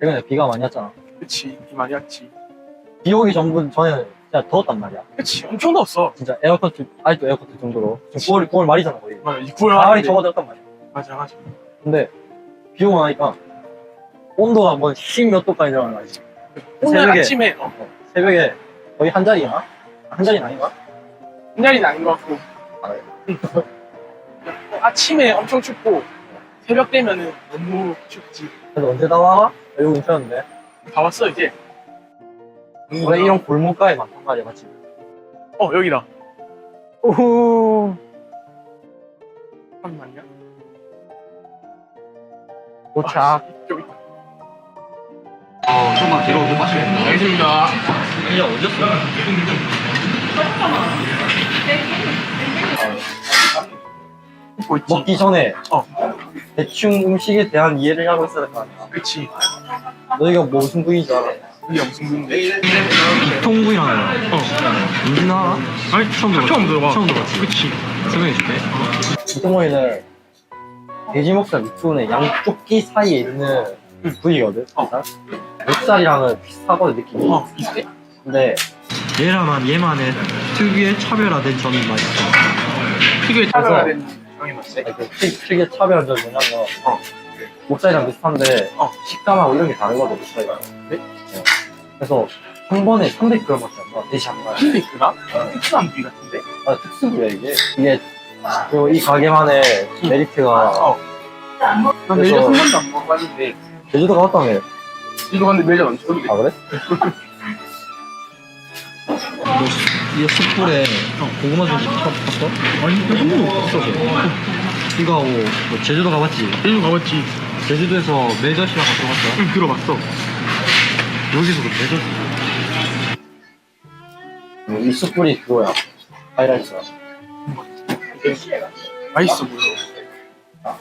최근에 비가 많이 왔잖아. 그치 비 많이 왔지 비 오기 전분 전에는 진짜 더웠단 말이야. 그치 엄청 더웠어 진짜 에어컨 틀, 아직도 에어컨 틀 정도로. 지금 9월, 9월 말이잖아, 거의. 맞아 6월 가을이 접어들었단 말이야. 맞아 맞아 근데 비 오고 나니까 온도가 뭐 10몇 도까지 내려가는 거지. 오늘 새벽에- 아침에 어, 새벽에 거의 한 자리나? 한 자리는 아닌가? 한 자리는 아닌 것 같고 아, 네. 아침에 엄청 춥고 새벽 되면은 너무 춥지 그래서 언제 다 와? 여기 인천인데. 다 왔어 이제 원래 이런 골목가에 많단 말이야, 맞지? 어 여기다 오호. 잠깐만요 도착. 아, 여기 있다 어, 좀만 뒤로 좀 마시겠다. 알겠습니다 이제 어디였어? 먹기 전에 어. 대충 음식에 대한 이해를 하고 있어야 될 거 아니야. 그치 너희가 뭐 무슨 부위인 줄 알아? 이게 무슨 부인데 통구이라는 거. 어. 뭔지는 알아? 아니, 처음 들어봤어. 처음 들어봐 처음 들어봤지. 그치 설명해줄게. 이동머리는 돼지 목살 밑부분의 양쪽 끼 사이에 있는 응. 부위거든. 어. 일단. 목살이랑은 비슷하거든 느낌이. 어 비슷해 근데 얘라만 얘만의 특유의 차별화된 점이 맛있어. 특유의 차별화된 그 차별한 점이 뭐냐면 어. 목살이랑 비슷한데 어. 식감하고 이런 게 다르거든 목살이랑. 네? 어. 그래서 한 번에 300g밖에 안 나. 돼지 한 번. 근데 그나? 특수한 부위 같은데? 아, 특수부야 이게. 이게 그리고 이 가게만의 메리트가 어. 난 매일 한 번도 안 먹어봤는데 제주도 가봤다며. 이거 갔는데 매일 안 좋은데 아 그래? 이 숯불에 고구마 전지 탔어? 아니, 한 번도 못 봤어. 이거 하고 뭐 제주도 가봤지? 제주 가봤지 제주도에서 매저씨랑 같이 갔어. 응 들어봤어 여기서도 매저씨. 이 숯불이 그거야. 하이라이트야. 맛있어 보여 야,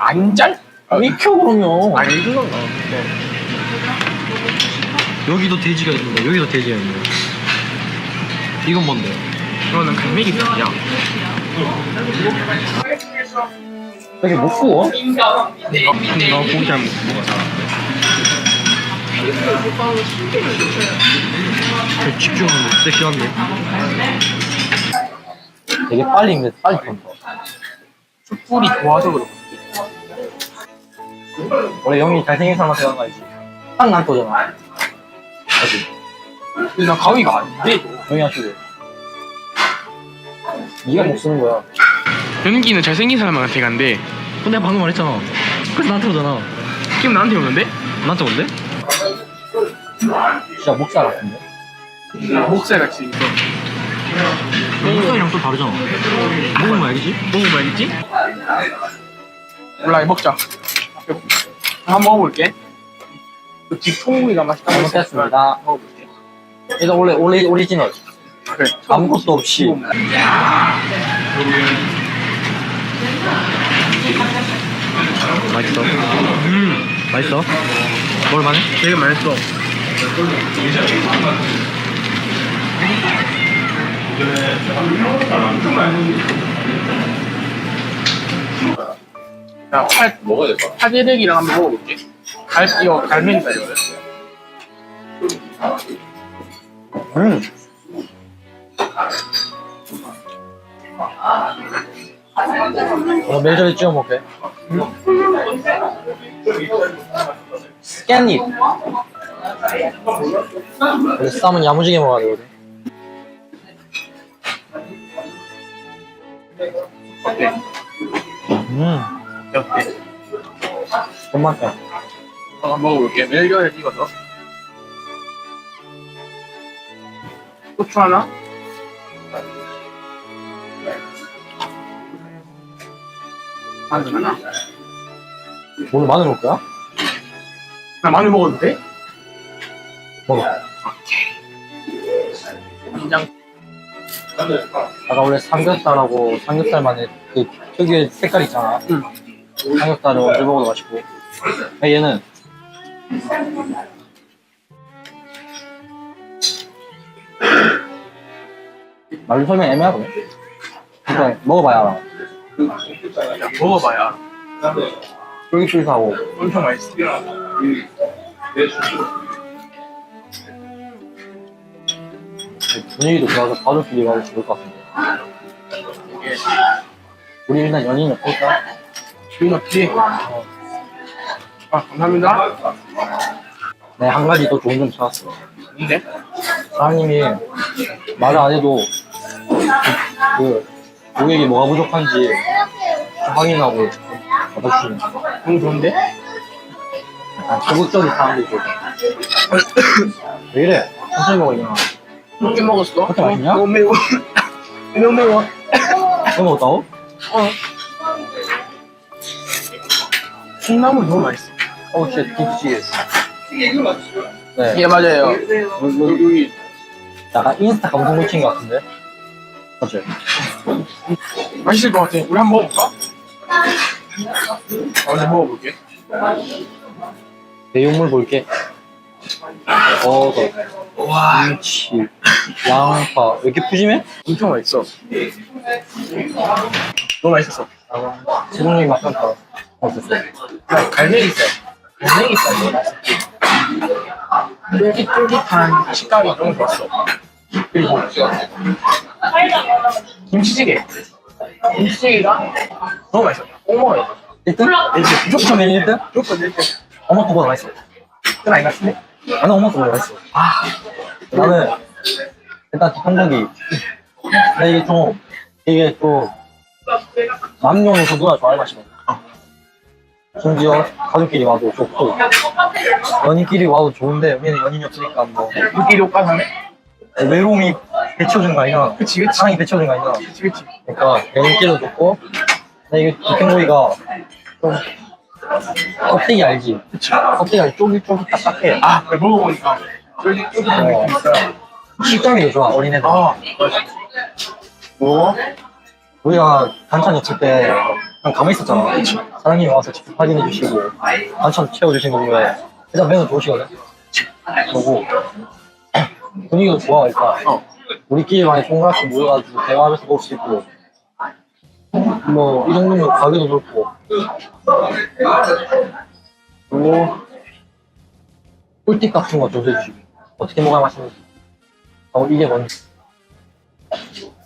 안 짤? 익혀 그러면. 아니 이거 여기도 돼지가 있는데 여기도 돼지가 있네. 이건 뭔데? 이거는 갈매기 살이야 되게 못 구워? 너 고기 잘 먹어 그 집중하는 거 진짜 싫은데 되게 빨리 근데 빨리 탄다. 숯불이 좋아서 그런 원래 영이 잘생긴 사람한테 하는 거 알지? 딱난 거잖아. 알지? 근데 나 가위가 안 돼 영이 하시고. 네가 못 쓰는 거야. 연기는 잘생긴 사람한테 간대 근데 방금 말했잖아. 그래서 나한테 오잖아. 지금 나한테 오는데? 나한테 온대? 진짜 목살 같은데? 목살 같이 있어 목살이랑 또 다르잖아. 먹으면 알겠지? 먹으면 알겠지? 몰라 먹자 한번 먹어볼게 그잘 했으니까 먹겠습니다. 먹어볼게 일단 원래 원래 오리지널. 그래 아무것도 없이. 맛있어. 음, 맛있어. 먹을만해? 되게 맛있어 자, 팔, 먹어야 될 거야. 파제렉이랑 한번 먹어볼게. 갈, 이거 갈매기살이거든. 음. 어, 멜젓에 찍어 먹게. 스캔잎. 원래 쌈은 야무지게 먹어야 되거든. 어때? 음, 어때? 존맛해. 어, 먹어볼게. 멜젓에 찍어서. 고추 하나? 마늘 하나? 오늘 마늘 먹을 거야? 나 마늘 먹어도 돼? 먹어. 간장. 아까 원래 삼겹살하고 삼겹살만의 그 특유의 색깔 있잖아. 응. 삼겹살을 언제 먹어도 맛있고. 근데 얘는 말로 설명 애매하거든. 그러니까 먹어봐야 알아. 먹어봐야. 쫄깃쫄깃하고 엄청 맛있어. 분위기도 좋아서 가족끼리 가도 좋을 것 같은데. 우리 일단 연인이 없을까? 주인 없지? 아, 감사합니다. 네, 한 가지 더 좋은 점 찾았어. 근데? 사장님이 말을 안 해도 그, 그 고객이 뭐가 부족한지 확인하고 받아주시는 너무 좋은데? 약간 적극적인 사람들이 좋아. 왜 이래? 천천히 먹어, 이거. 몇개 먹었어? 그렇게 맛있냐? 너무 매워. 너무 매워. 뭐 먹었다고? 어. 콩나물 너무 맛있어. 어, 씨, 김치. 네. 예, 맞아요. 여기 약간 인스타 감성 놓친 것 같은데? 맞지? 맛있을 것 같아. 우리 한번 먹어볼까? 어, 내 먹어볼게. 내용물 볼게. 버섯, 와, 김치, 양파. 왜 이렇게 푸짐해? 엄청 맛있어. 너무 맛있었어. 제동력이 맛있다. 어땠어? 갈매기 있어. 갈매기 있어. 쫄깃쫄깃한 식감이 너무 좋았어. 그리고 김치찌개. 김치찌개가 너무 맛있어. 꼭 먹어요. 1등? 무조건 메뉴 1등? 무조건 이렇게 엄마 거보다 맛있어. 끈 아닌 것 같은데? 나는 엄마 거보다 맛있어. 아, 나는 일단 한국이 근데 이게 좀 이게 또 남녀노소 누나 좋아할 맛이거든. 심지어 가족끼리 와도 좋고 연인끼리 와도 좋은데 우리는 연인이 없으니까 뭐 우리끼리 오빠 사네? 외로움이 배쳐주는 거 아니야 그치, 그치. 사랑이 배쳐주는 거 아니야 그치, 그치. 그러니까 연인끼리도 좋고 근데 이게 북행고기가 좀 껍데기 알지? 껍데기가 쫄깃쫄깃 딱딱해 아, 그래, 먹어보니까 쫄깃쫄깃한 어. 느낌 있어요. 식감이 더 좋아 어린애들 아, 뭐? 우리가 반찬 없을 때 그냥 가만히 있었잖아. 사장님이 와서 직접 확인해 주시고 반찬 채워주신 거 보면 일단 매너 좋으시거든. 그리고 분위기도 좋아 일단. 어. 우리끼리 많이 동그랗게 모여가지고 대화하면서 먹을 수 있고. 뭐 이 정도면 가격도 좋고. 그리고 꿀팁 같은 거 조사해주시고. 어떻게 먹어야 맛있는지. 어 이게 뭔지.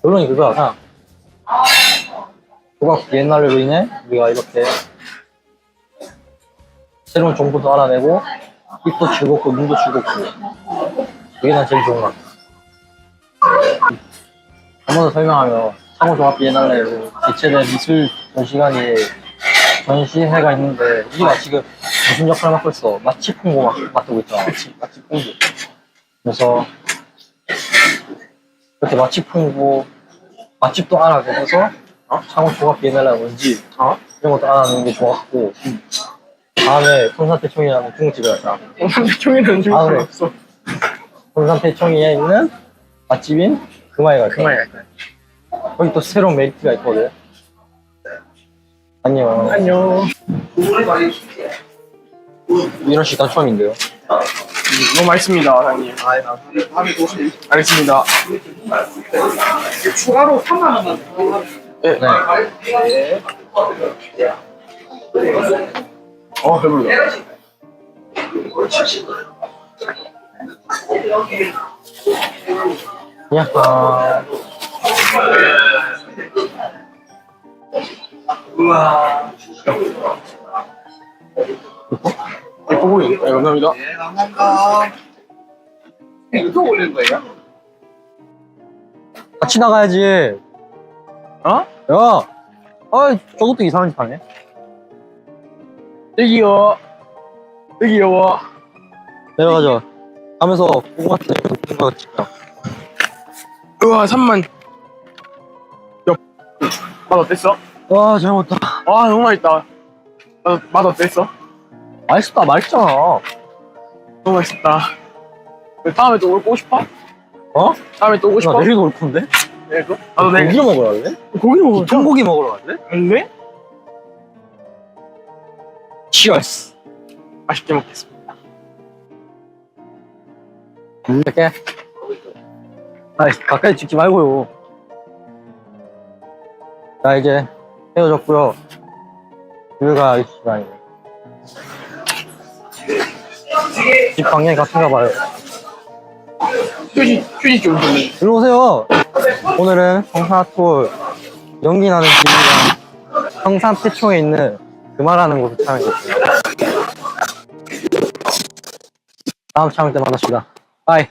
결론이 그거야 그냥. 조각 옛날로 인해 우리가 이렇게 새로운 정보도 알아내고 입도 즐겁고 눈도 즐겁고. 그게 난 제일 좋은 것 같아 한 번 더 설명하면 상호종합 비엔날레로 개최된 미술 전시관이 전시회가 있는데 우리가 지금 무슨 역할을 맡고 있어? 맛집 홍보 맡- 맡고 있잖아 맛집 홍보 그래서 이렇게 맛집 홍보 맛집도 알아내면서 어? 창원 종합 비엔날레가 뭔지 어? 이런 것도 알아내는 게 좋았고 다음에 손산태총이라는 중국집에 갔다 삼대총이는 줄 아, 그래. 없어. 손산태총이에 있는 맛집인 금화에 갈까 그만해, 갈 거야. 거기 또 새로운 메리트가 있거든 안녕 안녕. 이런 식당 처음인데요 너무 맛있습니다, 사장님. 알겠습니다. 추가로 3만 원만. 네. 네 어, 배불러. 약간 우와. 예뻐 보여. 네, 감사합니다. 이거 올린 거예요? 같이 나가야지 어? 야 아, 저것도 이상한 짓 하네 여기요. 여기요. 내려가자 하면서 고구마 때 고구마 찍자 우와, 3만. 야, 맛 어땠어? 와 잘못다 아, 너무 맛있다. 맛, 맛 어땠어? 맛있다 맛있잖아 너무 맛있다. 다음에 또 오고 싶어? 어? 다음에 또 오고 나 싶어? 내일도 올 건데? 네, 그? 나도 내일 고기를 먹으러 갈래? 고기 먹어. 통고기 먹으러 갈래? 갈래? 치얼스 맛있게 먹겠습니다. 이렇게 아 가까이 찍지 말고요 자 이제 헤어졌고요 갈 시간이네 집 방향이 같은가 봐요. 휴지 휴지 좀 좋네. 일로 오세요. 오늘은 성산톨 연기 나는 집이랑 성산 태초에 있는 금화라는 곳을 촬영했어요. 다음 촬영 때 만납시다. 바이.